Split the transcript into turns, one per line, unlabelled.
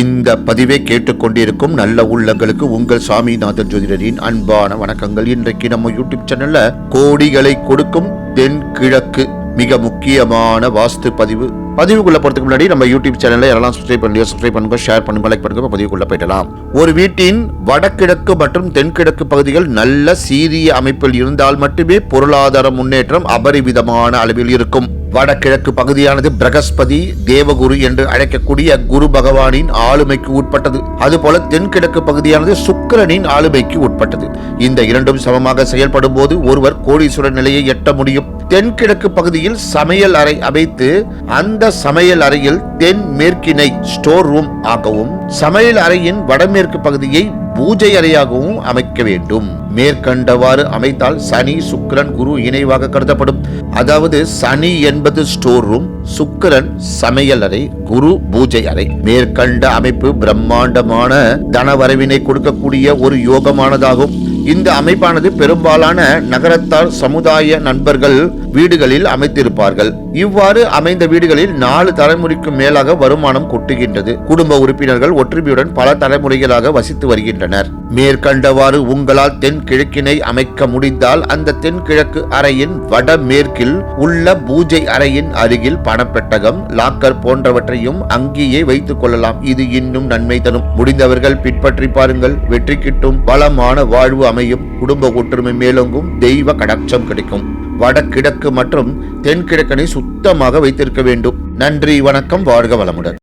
இந்த பதிவை கேட்டுக்கொண்டிருக்கும் நல்ல உள்ளங்களுக்கு உங்கள் சாமிநாதன் ஜோதிடரின் அன்பான வணக்கங்கள். இன்றைக்கு நம்ம யூடியூப் சேனல்ல கோடிகளை கொடுக்கும் தென்கிழக்கு மிக முக்கியமான வாஸ்து பதிவு. பதிவுக்குள்ள போறதுக்கு முன்னாடி நம்ம யூடியூப் சேனல்ல யாரெல்லாம் சப்ஸ்கிரைப் பண்ணலையோ சப்ஸ்கிரைப் பண்ணுங்க ஷேர் பண்ணுங்க லைக் பண்ணுங்க பதிவுக்குள்ள போயிடலாம். ஒரு வீட்டின் வடகிழக்கு மற்றும் தென்கிழக்கு பகுதிகள் நல்ல சீரிய அமைப்பில் இருந்தால் மட்டுமே பொருளாதார முன்னேற்றம் அபரிவிதமான அளவில் இருக்கும். வடகிழக்கு பகுதியானது பிரகஸ்பதி தேவகுரு என்று அழைக்கக்கூடிய குரு பகவானின் ஆளுமைக்கு உட்பட்டது. அதுபோல தென்கிழக்கு பகுதியானது சுக்கிரனின் ஆளுமைக்கு உட்பட்டது. இந்த இரண்டும் சமமாக செயல்படும் போது ஒருவர் கோடீஸ்வரர் நிலையை எட்ட முடியும். தென்கிழக்கு பகுதியில் சமையல் அறை அமைத்து அந்த சமையல் அறையில் தென் மேற்கினை ஸ்டோர் ரூம் ஆகவும் சமையல் அறையின் வடமேற்கு பகுதியை பூஜை அறையாகவும் அமைக்க வேண்டும். மேற்கண்டவாறு அமைத்தால் சனி சுக்கிரன் குரு இணைவாக கருதப்படும். அதாவது சனி என்பது ஸ்டோர் ரூம் சுக்கிரன் சமையல் அறை குரு பூஜை அறை. மேற்கண்ட அமைப்பு பிரம்மாண்டமான தனவரவினை கொடுக்கக்கூடிய ஒரு யோகமானதாகும். இந்த அமைப்பானது பெரும்பாலான நகரத்தார் சமுதாய நண்பர்கள் வீடுகளில் அமைத்திருப்பார்கள். இவ்வாறு அமைந்த வீடுகளில் நாலு தலைமுறைக்கு மேலாக வருமானம் கொட்டுகின்றது. குடும்ப உறுப்பினர்கள் ஒற்றுமையுடன் பல தலைமுறைகளாக வசித்து வருகின்றனர். மேற்கண்டவாறு உங்களால் தென்கிழக்கினை அமைக்க முடிந்தால் அந்த தென்கிழக்கு அறையின் வடமேற்கில் உள்ள பூஜை அறையின் அருகில் பணப்பெட்டகம் லாக்கர் போன்றவற்றையும் அங்கேயே வைத்துக் கொள்ளலாம். இது இன்னும் நன்மை தரும். முடிந்தவர்கள் பின்பற்றி பாருங்கள். வெற்றி கிட்டும் பலமான வாழ்வு அமையும். குடும்ப ஒற்றுமை மேலோங்கும். தெய்வ கடாட்சம் கிடைக்கும். வடகிழக்கு மற்றும் தென்கிழக்கனை சுத்தமாக வைத்திருக்க வேண்டும். நன்றி வணக்கம் வாழ்க வளமுடன்.